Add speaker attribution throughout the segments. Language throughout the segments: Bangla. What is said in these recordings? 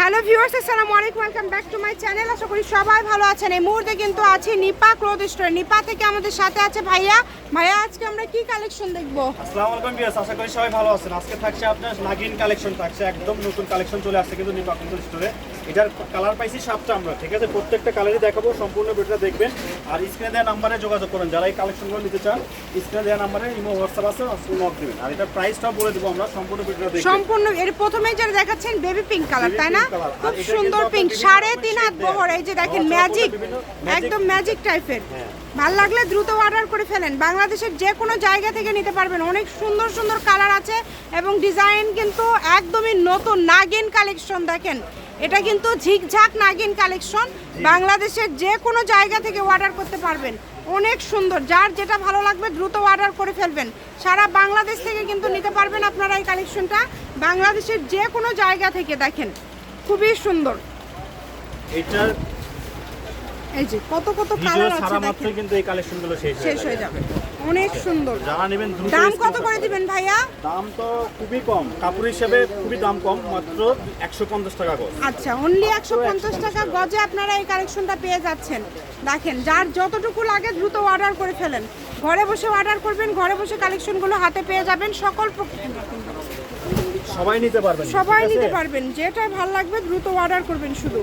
Speaker 1: হ্যালো ভিউয়ার্স আসসালামু আলাইকুম welcome back to my channel আশা করি সবাই ভালো আছেন। এই মুহূর্তে কিন্তু আছে নিপা ক্লোথ স্টোর। নিপা থেকে আমাদের সাথে আছে ভাইয়া। ভাইয়া, আজকে আমরা কি কালেকশন দেখব?
Speaker 2: আসসালামু আলাইকুম ভিউয়ার্স আশা করি সবাই ভালো আছেন। আজকে থাকছে আপনার লাগিন কালেকশন থাকছে একদম নতুন কালেকশন চলে আসছে কিন্তু নিপা ক্লোথ স্টোরে। এটার কালার পাইছি সাতটা আমরা, ঠিক আছে? প্রত্যেকটা কালারই দেখাবো, সম্পূর্ণ ভিডিওটা দেখবেন। আর স্ক্রিনে দেওয়া নাম্বারে যোগাযোগ করেন। যারা এই কালেকশনগুলো নিতে চান স্ক্রিনে দেওয়া নাম্বারে ইমো হোয়াটসঅ্যাপ আছে নক দেবেন। আর এটা প্রাইসটাও বলে দেবো আমরা সম্পূর্ণ ভিডিওটা দেখবেন
Speaker 1: সম্পূর্ণ এর প্রথমে যেটা দেখাচ্ছেন বেবি পিঙ্ক কালার তাই না? খুব সুন্দর পিঙ্ক সাড়ে তিন হাত বহর এই যে দেখেন ম্যাজিক একদম ম্যাজিক টাইপের। ভালো লাগলে দ্রুত অর্ডার করে ফেলেন। বাংলাদেশের যে কোনো জায়গা থেকে নিতে পারবেন। অনেক সুন্দর সুন্দর কালার আছে এবং ডিজাইন কিন্তু একদমই নতুন নাগিন কালেকশন দেখেন। এটা কিন্তু ঝিকঝাক নাগিন কালেকশন। বাংলাদেশের যে কোনো জায়গা থেকে অর্ডার করতে পারবেন। অনেক সুন্দর। যার যেটা ভালো লাগবে দ্রুত অর্ডার করে ফেলবেন। সারা বাংলাদেশ থেকে কিন্তু নিতে পারবেন আপনারা এই কালেকশনটা। বাংলাদেশের যে কোনো জায়গা থেকে দেখেন। খুবই সুন্দর।
Speaker 2: এটার
Speaker 1: এই যে কত কত কালার আছে দেখেন।
Speaker 2: কিন্তু এই কালেকশনগুলো শেষ
Speaker 1: শেষ হয়ে যাবে। অনেক সুন্দর।
Speaker 2: যারা নেবেন দ্রুত
Speaker 1: দাম কত করে দিবেন ভাইয়া?
Speaker 2: দাম তো খুবই কম। কাপড় হিসেবে খুবই দাম কম মাত্র একশো পঞ্চাশ টাকা গজ।
Speaker 1: আচ্ছা অনলি একশো পঞ্চাশ টাকা গজে আপনারা এই কালেকশনটা পেয়ে যাচ্ছেন। দেখেন যার যতটুকু লাগে দ্রুত অর্ডার করে ফেলেন। ঘরে বসে অর্ডার করবেন ঘরে বসে কালেকশনগুলো হাতে পেয়ে যাবেন সকল
Speaker 2: সবাই নিতে পারবেন।
Speaker 1: সবাই নিতে পারবেন যেটা ভালো লাগবে দ্রুত অর্ডার করবেন শুধু।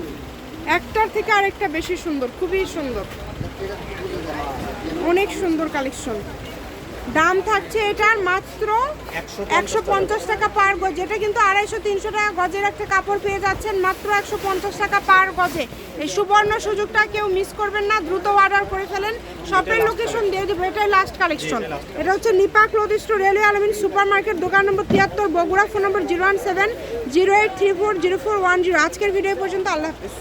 Speaker 1: একটার থেকে আরেকটা বেশি সুন্দর খুবই সুন্দর। অনেক সুন্দর কালেকশন দাম থাকছে এটার মাত্র একশো পঞ্চাশ টাকা। পার গজ যেটা কিন্তু আড়াইশো তিনশো টাকা গজের একটা কাপড় পেয়ে যাচ্ছেন মাত্র একশো পঞ্চাশ টাকা পার গজে। এই সুবর্ণ সুযোগটা কেউ মিস করবেন না দ্রুত অর্ডার করে ফেলেন। শপের লোকেশন দিয়ে দেবো এটাই লাস্ট কালেকশন এটা হচ্ছে Nipa cloth store railway Almin super market দোকান নম্বর তিয়াত্তর Bogura phone number zero one seven zero eight three four zero four one zero. আজকের ভিডিও পর্যন্ত আল্লাহ হাফিজ।